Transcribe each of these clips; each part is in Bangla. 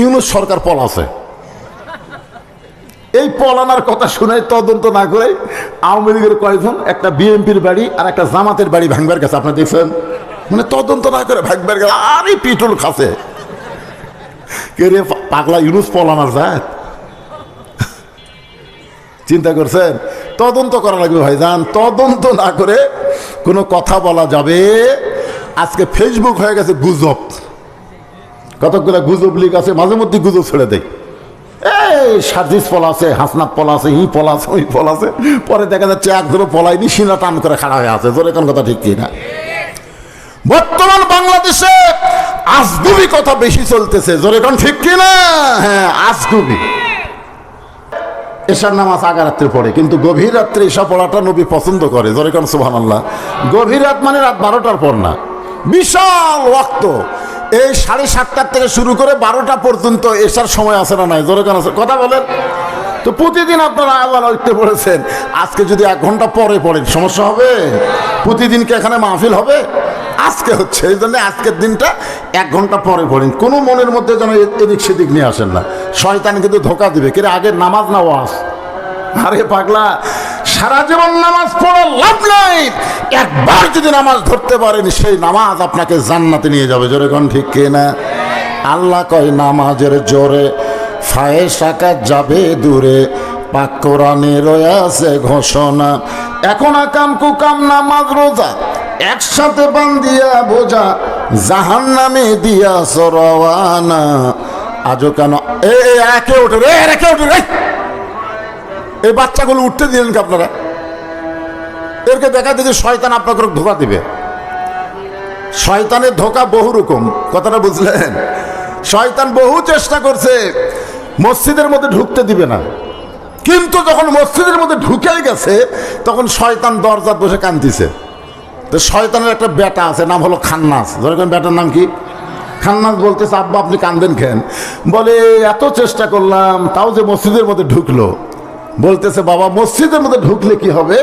ইউনুস সরকার পলাছে এই পলানার কথা শুনে তদন্ত না করে আওয়ামী লীগের কয়েকজন, একটা বিএনপির বাড়ি আর একটা জামাতের বাড়ি ভাঙবার গেছে। আপনি দেখছেন? মানে তদন্ত না করে ভাঙবার গেছে। আরে পিটুল খাসে কে রে পাগলা ইউনুস পলানার জাত? চিন্তা করছেন? তদন্ত করা লাগবে ভাইজান। তদন্ত না করে কোনো কথা বলা যাবে। আজকে ফেসবুক হয়ে গেছে গুজব। কতগুলো গুজব লিগ আছে, মাঝে মধ্যে গুজব ছেড়ে দেয়। এই সার্জিস পলা আছে, হাসনাত পলা আছে, ই পলা আছে, ওই পলা আছে। পরে দেখা যাচ্ছে এক ধরো পলাইনি সিনা টান করে খাড়া হয়ে আছে। জোরে কোন কথা ঠিক কি না? বর্তমান বাংলাদেশে আজগুবি কথা বেশি চলতেছে। জোরে কোন ঠিক কি না? হ্যাঁ আজগুবি। এশার নামাজ আগা রাত্রে পড়ে, কিন্তু গভীর রাত্রে এসা পড়াটা নবী পছন্দ করে। জোরে কোন সুহান আল্লাহ গভীর রাত মানে রাত বারোটার পর না। বিশাল ওয়াক্ত। এই সাড়ে সাতটার থেকে শুরু করে বারোটা পর্যন্ত এসার সময় আছে না নাই? জোরে আছে কথা বলেন। তো প্রতিদিন আপনারা আল্লাহ উঠতে পড়েছেন। আজকে যদি এক ঘণ্টা পরে পড়েন, সমস্যা হবে? প্রতিদিন কি এখানে মাহফিল হবে? আজকে হচ্ছে, এই জন্য আজকের দিনটা এক ঘণ্টা পরে পড়েন। কোনো মনের মধ্যে যেন এদিক সেদিক নিয়ে আসেন না। শয়তান কিন্তু ধোকা দিবে। কিরে আগে নামাজ না ওয়াজ? আরে পাগলা সারা জীবন নামাজ পড়া লাভ নাই। একবার যদি নামাজ ধরতে পারেন, সেই নামাজ আপনাকে জান্নাতে নিয়ে যাবে। জোরে কোন ঠিক কে না? আল্লাহ কয়, নামাজের জোরে ফায়ে সাকাত যাবে দূরে। পাক কোরআনে রয়েছে ঘোষণা। এখন আকাম কুকাম নামাজ রোজা। একসাথে বান্দিয়া বোঝা। জাহান নামে দিয়া সরওয়ানা। আজও কেন? এ, একে ওঠে রে, একে ওঠে রে। এই বাচ্চাগুলো উঠতে দিলেন কি আপনারা? এরকে দেখা দিকে শয়তান আপনাকে ধোকা দিবে। শয়তানের ধোকা বহু রকম, কথাটা বুঝলেন? শয়তান বহু চেষ্টা করছে, মসজিদের মধ্যে ঢুকতে দিবে না। কিন্তু যখন মসজিদের মধ্যে ঢুকে গেছে, তখন শয়তান দরজা বসে কান্দিছে। তো শয়তানের একটা বেটা আছে, নাম হলো খান্নাস। ধরেন বেটার নাম কি? খান্নাস বলতেছে, আব্বা, আপনি কান্দেন খেন বলে, এত চেষ্টা করলাম, তাও যে মসজিদের মধ্যে ঢুকলো। বলতেছে, বাবা, মসজিদের মধ্যে ঢুকলে কি হবে?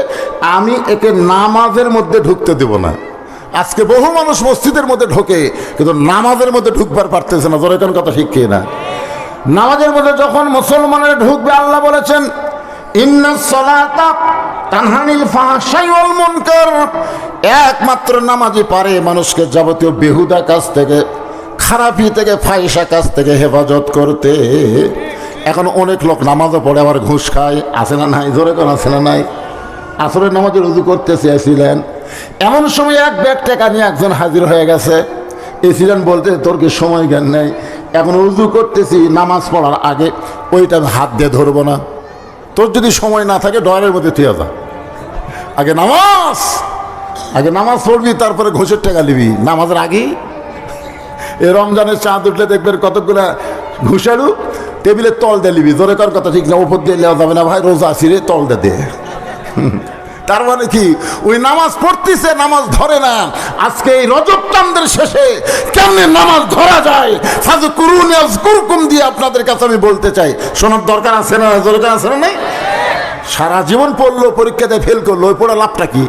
আমি একে নামাজের মধ্যে ঢুকতে দেব না। আজকে বহু মানুষ মসজিদের মধ্যে ঢোকে, কিন্তু নামাজের মধ্যে ঢুকবার পারতেছে না। জোরে কোন কথা কি না? নামাজের মধ্যে যখন মুসলমানের ঢুকবে, আল্লাহ বলেছেন একমাত্র নামাজি পারে মানুষকে যাবতীয় বেহুদা কাজ থেকে, খারাপি থেকে ফাইসা কাজ থেকে হেফাজত করতে। এখন অনেক লোক নামাজও পড়ে আবার ঘুষ খায়। আসে না নাই? জোরে কোন আসে না নাই? আসরের নামাজে রুজু করতে চেয়েছিলেন এমন সময় এক ব্যাগ টাকা নিয়ে একজন হাজির হয়ে গেছে। এসিলেন বলতে, তোর কি সময় জ্ঞান নেই? এখন রুজু করতেছি, নামাজ পড়ার আগে। ওইটা আমি হাত দিয়ে ধরবো না। তোর যদি সময় না থাকে ডয়ারের মধ্যে তুই যা আগে নামাজ! আগে নামাজ পড়বি, তারপরে ঘোষের টাকা নিবি। নামাজের আগেই। এ রমজানের চাঁদ উঠলে দেখবেন কতগুলা ঘুষারু টেবিলের তল দিয়ে নিবি, জোরে কর কথা ঠিক না উপর দিয়ে নেওয়া যাবে না ভাই, রোজা আসিরে তল দিয়ে দে। তার মানে কি? ওই নামাজ পড়তেছে, নামাজ ধরে না। আজকে এই রজব চান্দের শেষে কেমনে নামাজ ধরা যায়? সাজু কুরুন কুরকুম দিয়ে আপনাদের কাছে আমি বলতে চাই। শোনার দরকার আছে না, দরকার আছে না সারা জীবন পড়ল, পরীক্ষাতে ফেল করল, ওই পড়া লাভটা কি?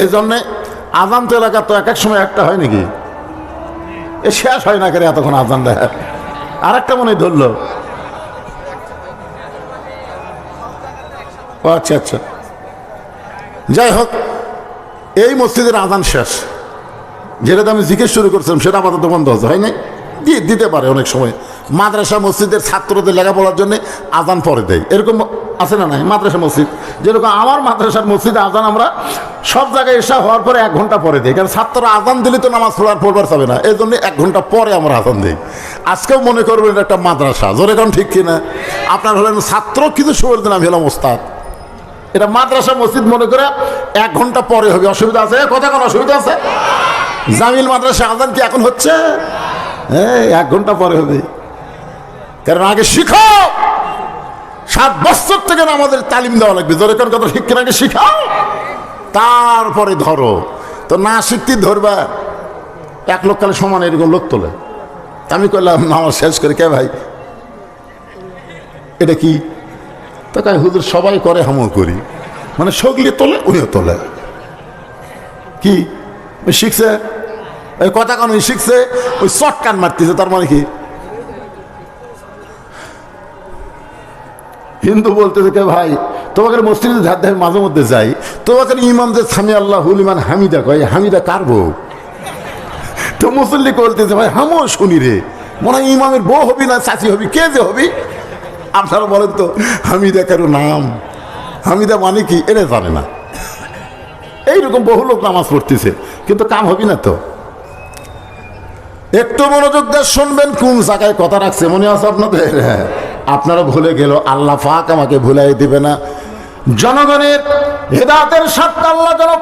এই জন্যে আজান তো এলাকা তো এক এক সময় একটা হয় নাকি? এ শেষ হয় না করে এতক্ষণ আজান দেয়? আর একটা মনে ধরল। আচ্ছা আচ্ছা। যাই হোক, এই মসজিদের আদান শেষ। যেটা আমি জিজ্ঞেস শুরু করছিলাম, সেটা আপাতত বন্ধ হচ্ছে হয় নাই? দিয়ে দিতে পারে অনেক সময়। মাদ্রাসা মসজিদের ছাত্রদের লেখাপড়ার জন্য আদান পরে দেয়। এরকম আছে না নাই? মাদ্রাসা মসজিদ। যেরকম আমার মাদ্রাসার মসজিদে আজান আমরা সব জায়গায় এসা হওয়ার পরে এক ঘণ্টা পরে দিই। কারণ ছাত্ররা আজান দিলে তো নামাজ পড়ার পড়বার পাবে না। এই জন্য এক ঘণ্টা পরে আমরা আজান দিই। আজকেও মনে করবেন এটা একটা মাদ্রাসা। জোরে কারণ ঠিক কিনা? আপনার হলেন ছাত্র, কিন্তু সময়ের দিন আমি হলাম ওস্তাদ। এটা মাদ্রাসা মসজিদ মনে করে এক ঘণ্টা পরে হবে। অসুবিধা আছে? কথা কোনো অসুবিধা আছে? জামিল মাদ্রাসা আজান কি এখন হচ্ছে? হ্যাঁ এক ঘণ্টা পরে হবে। কারণ আগে শিখো! সাত বছর থেকে আমাদের তালিম দেওয়া লাগবে। জোরে কোন কথা শিক্ষা আগে শিখাও তারপরে ধরো। তো না শিখতে ধরবা, এক লোক কালে সমান এরকম লোক তোলে। আমি করলাম নামাজ শেষ করে, কে ভাই? এটা কি? তো কাই হুজুর, সবাই করে হামও করি। মানে সগলি তোলে, উনিও তোলে। কি? শিখছে? ওই কথা কান শিখছে, ওই শর্ট কান মারতেছে, তার মানে কি? হিন্দু বলতেছে কে ভাই, তোমাকে মসজিদে ধার ধারে মাঝে মধ্যে যাই। তোমাকে ইমাম যে সামি আল্লাহ হুলিমান হামিদা কয় হামিদা কার বউ? তো মুসল্লি বলতেছে ভাই, হামও শুনি রে। মনে হয় ইমামের বউ হবি না চাচি হবি, কে যে হবি? আপনারা বলেন তো, হামিদা কারও নাম? হামিদা মানে কি? এটা জানে না। এইরকম বহু লোক নামাজ পড়তেছে, কিন্তু কাম হবি না তো। একটু মনোযোগ দিয়ে শুনবেন, কোন জায়গায় কথা রাখছে, মনে আছে আপনাদের? হ্যাঁ। আপনারা ভুলে গেল, আল্লাহ পাক আমাকে ভুলাই দিবে না। জনগণের হেদাতের সাথে আল্লাহ যেন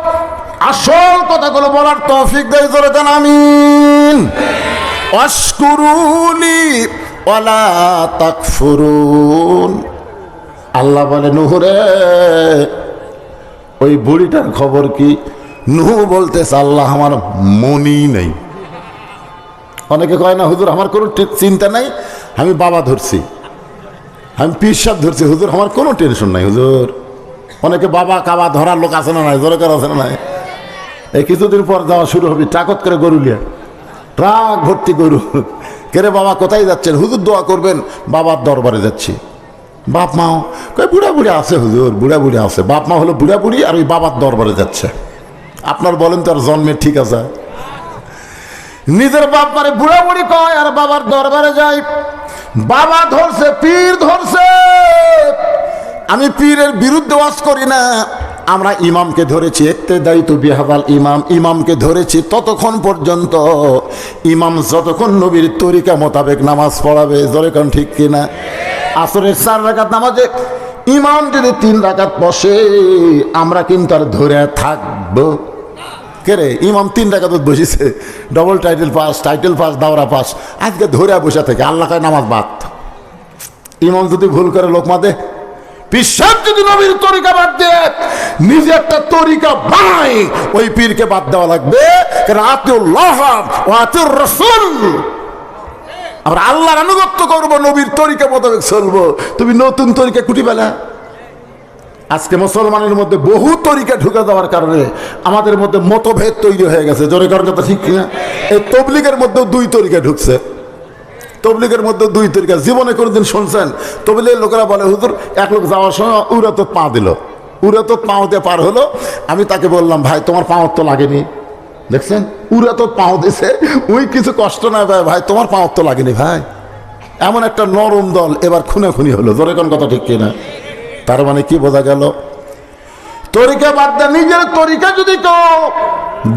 আসল কথাগুলো বলার তৌফিক দেয়, জোরে দেন, আমিন। আল্লাহ বলে, নুহুরে, ওই বুড়িটার খবর কি? নুহু বলতেছে, আল্লাহ আমার মনই নেই। অনেকে কয় না, হুজুর, আমার কোনো চিন্তা নাই, আমি বাবা ধরছি। আমি পিসাব ধরছি, হুজুর, আমার কোনো টেনশন নাই, হুজুর। অনেকে বাবা কাবা ধরার লোক আছে না নাই জোরকার আছে না নাই? এই কিছুদিন পর যাওয়া শুরু হবে, টাকত করে গরু লিয়া। ট্রাক ভর্তি গরু। কেরে বাবা, কোথায় যাচ্ছেন? হুজুর, দোয়া করবেন, বাবার দরবারে যাচ্ছি। বাপ মাও কই বুড়া বুড়ি আছে, হুজুর, বুড়া বুড়ি আছে। বাপ মা হলো বুড়া বুড়ি আর ওই বাবার দরবারে যাচ্ছে। আপনার বলেন তো আর জন্মে ঠিক আছে? নিজের বাপ মারে বুড়া বুড়ি কয়, আর বাবার দরবারে যাই। বাবা ধরছে, পীর ধরছে। আমি পীরের বিরুদ্ধে ওয়াজ করি না। আমরা ইমামকে ধরেছি একতে দায়িত্ব বিহাবাল ইমাম, ইমামকে ধরেছি ততক্ষণ পর্যন্ত। ইমাম যতক্ষণ নবীর তরিকা মোতাবেক নামাজ পড়াবে কোন ঠিক কিনা? আসরের চার রাকাত নামাজে ইমাম যদি তিন রাকাত বসে, আমরা কিন্তু আর ধরে থাকব। কে রে? ইমাম তিন টাকা তো বসেছে। Double title pass title pass দাওরা pass আজকে ধরে বসে থেকে আল্লাহ নামাজ বাদ। ইমাম যদি ভুল করে লোক মাদে, পিসাব যদি নবীর তরিকা বাদ দিয়ে নিজে একটা তরিকা বানায় ওই পীরকে বাদ দেওয়া লাগবে। কারণ আতিউল্লাহ ও রসুল আমরা আল্লাহর আনুগত্য করব, নবীর তরিকা মোতাবেক চলবো। তুমি নতুন তরিকা কুটি বেলা আজকে মুসলমানের মধ্যে বহু তরিকা ঢুকে দেওয়ার কারণে আমাদের মধ্যে মতভেদ তৈরি হয়ে গেছে। জোরে কারণ কথা ঠিক কিনা? এই তবলিগের মধ্যেও দুই তরিকা ঢুকছে। তবলিগের মধ্যে দুই তরিকা। জীবনে কোনোদিন শুনছেন? তবলিগের লোকেরা বলে, হুজুর, এক লোক যাওয়ার সময় উড়া তো পা দিল। উড়া তো পাওতে পার হলো। আমি তাকে বললাম, ভাই, তোমার পাওয়ার তো লাগেনি। দেখছেন? উড়া তো পাও দিছে। ওই কিছু কষ্ট না ভাই ভাই, তোমার পাওয়ার তো লাগেনি, ভাই। এমন একটা নরম দল এবার খুনে খুনি হলো। জোরে কোন কথা ঠিক কিনা? তার মানে কি বোঝা গেল? তরিকা বাদ দেয় নিজের তরিকা যদি কেউ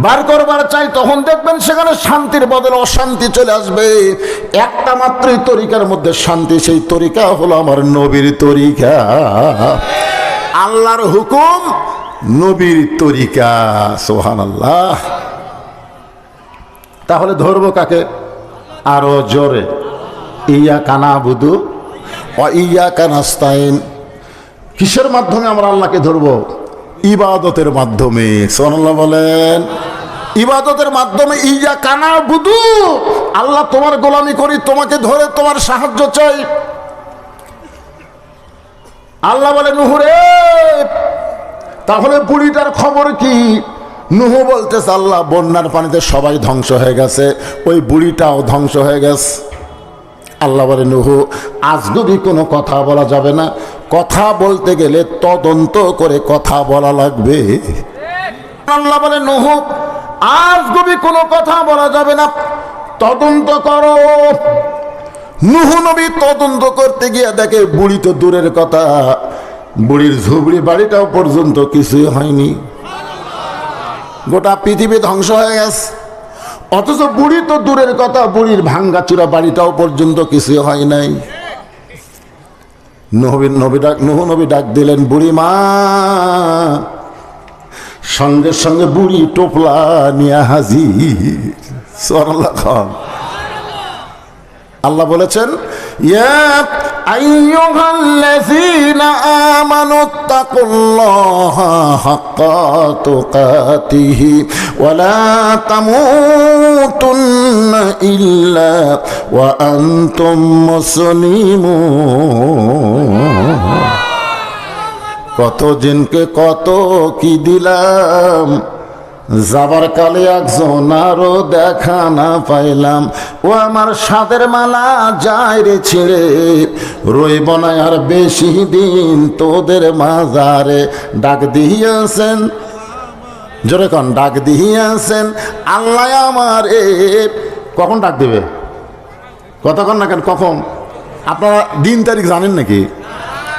বার করবার চাই, তখন দেখবেন সেখানে শান্তির বদলে অশান্তি চলে আসবে। একটা মাত্রই তরিকার মধ্যে শান্তি, সেই তরিকা হলো আমার নবীর তরিকা। আল্লাহর হুকুম, নবীর তরিকা সোহান আল্লাহ তাহলে ধরবো কাকে? আরও জোরে। ইয়া কানা বুধু ইয়া কানাস্তাইন কিসের মাধ্যমে আমরা আল্লাহকে ধরব? ইবাদতের মাধ্যমে। সোনাল্লাহ বলেন। ইবাদতের মাধ্যমে ইয়া কানা বুধু আল্লাহ তোমার গোলামি করি, তোমাকে ধরে তোমার সাহায্য চাই। আল্লাহ বলে নুহুরে তাহলে বুড়িটার খবর কি? নুহু বলতেছে, আল্লাহ বন্যার পানিতে সবাই ধ্বংস হয়ে গেছে, ওই বুড়িটাও ধ্বংস হয়ে গেছে। আল্লাহ বলে, নুহু আজগুবি কোনো কথা বলা যাবে না, কথা বলতে গেলে তদন্ত করে কথা বলা লাগবে। আল্লাহ বলে, নুহু আজগুবি কোনো কথা বলা যাবে না, তদন্ত করো। নুহু নবী তদন্ত করতে গিয়ে দেখে, বুড়ি তো দূরের কথা, বুড়ির ঝুবড়ি বাড়িটাও পর্যন্ত কিছুই হয়নি। গোটা পৃথিবী ধ্বংস হয়ে গেছে। অথচ বুড়ি তো দূরের কথা, বুড়ির ভাঙ্গা চূড়া বাড়িটাও পর্যন্ত কিছু হয় নাই। নবী নবী ডাক নহু নবী ডাক দিলেন, বুড়ি মা, সঙ্গে সঙ্গে বুড়ি টোপলা নিয়ে হাজির। সরলা আল্লাহ বলেছেন, ইয়া আইয়ুহাল্লাযীনা আমানু তাকুল্লাহা হাক্কা তুকাতিহি ওয়া লা তামুতুন্না ইল্লা ওয়া আনতুম মুসলিমুন। কত জনকে কত কি দিলাম? যাবার কালে একজন আরও দেখা না পাইলাম। ও আমার সাদের মালা যায় রে ছিঁড়ে, রইব না আর বেশি দিন তোদের মাজারে। ডাক দিয়েছেন, জোরে কন, ডাক দিয়েছেন, আল্লাহ আমার এ, কখন ডাক দেবে? কতক্ষণ না কেন, কখন? আপনারা দিন তারিখ জানেন নাকি?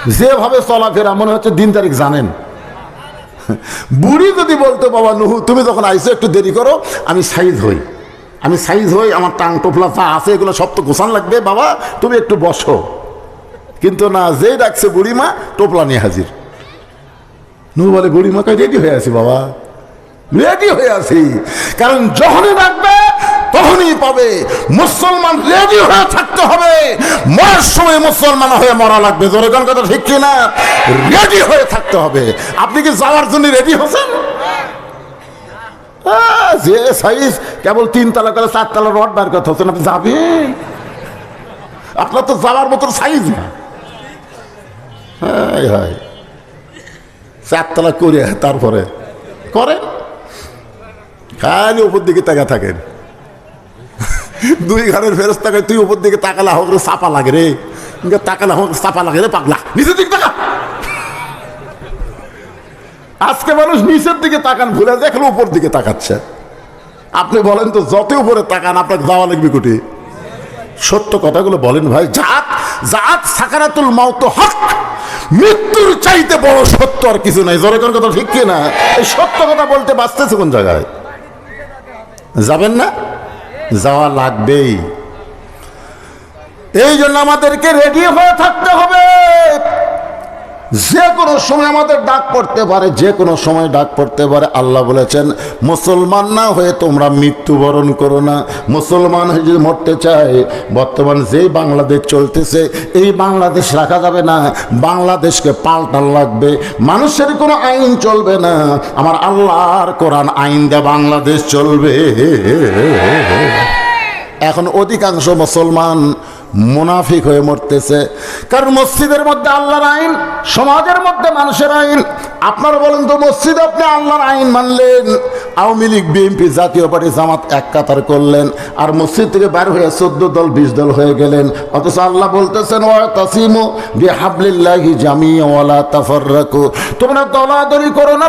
যেভাবে চলাফেরা, মনে হচ্ছে দিন তারিখ জানেন। বুড়ি যদি বলতো, বাবা নুহু, তুমি যখন আইসো একটু দেরি করো, আমি সাইজ হই। আমি সাইজ হই, আমার টাং টোপলা যা আছে, এগুলো সব তো গোছান লাগবে, বাবা, তুমি একটু বসো। কিন্তু না, যেই ডাকছে বুড়িমা, টোপলা নিয়ে হাজির। নুহু বলে, বুড়িমা, কই রেডি হয়ে আছি, বাবা। রেডি হয়ে আছি। কারণ যখনই ডাকবে তখনই পাবে। মুসলমান রেডি হয়ে থাকতে হবে। মরার সময় মুসলমান হয়ে মরা লাগবে। জোরে কোন কথা ঠিক কিনা? রেডি হয়ে থাকতে হবে। আপনি কি যাওয়ার জন্য রেডি হচ্ছেন? যে সাইজ কেবল তিন তালা করে চার তালা রড বার কথা হচ্ছেন আপনি যাবেন? আপনার তো যাওয়ার মতো সাইজ না। হায় হায়। চারতলা করে তারপরে করেন। খালি উপর দিকে তাকা থাকেন। দুই ঘরের তাকায় তুই উপর দিকে তাকালে হোক চাপা লাগে রে। তাকালে হোক চাপা লাগে রে, পাগলা। নিচের দিকে তাকা। আজকে মানুষ নিচের দিকে তাকান, ভুলে এখন উপর দিকে তাকাচ্ছে। আপনি বলেন তো যত উপরে তাকান আপনাকে যাওয়া লাগবে কুটি? সত্য কথাগুলো বলেন ভাই, জাত জাত সাকারাতুল মাউত হক। মৃত্যুর চাইতে বড় সত্য আর কিছু নাই। জোরে কোন কথা ঠিক কি না এই সত্য কথা বলতে বাঁচতেছে কোন জায়গায়? যাবেন না? যাওয়া লাগবেই। এই জন্য আমাদেরকে রেডি হয়ে থাকতে হবে। যে কোনো সময় আমাদের ডাক পড়তে পারে, যে কোনো সময় ডাক পড়তে পারে। আল্লাহ বলেছেন, মুসলমান না হয়ে তোমরা মৃত্যুবরণ করো না। মুসলমান হয়ে যদি মরতে চায়, বর্তমান যেই বাংলাদেশ চলতেছে, এই বাংলাদেশ রাখা যাবে না। বাংলাদেশকে পাল্টান লাগবে। মানুষের কোনো আইন চলবে না। আমার আল্লাহর কোরআন আইন দিয়ে বাংলাদেশ চলবে। এখন অধিকাংশ মুসলমান মুনাফিক হয়ে মরতেছে। কারণ মসজিদের মধ্যে আল্লাহর আইন, সমাজের মধ্যে মানুষের আইন। আপনারা বলেন তো, মসজিদ আপনি আল্লাহর আইন মানলেন? আওয়ামী লীগ, বিএনপি, জাতীয় পার্টি, জামাত এক কাতার করলেন। আর মসজিদ থেকে বের হয়ে চোদ্দ দল, বিশ দল হয়ে গেলেন। অথচ আল্লাহ বলতেছেন ওয়া তাসিমু বিহাবলিল্লাহি জামিয়া ওয়ালা তাফাররাকু। তোমরা দলাদলি করো না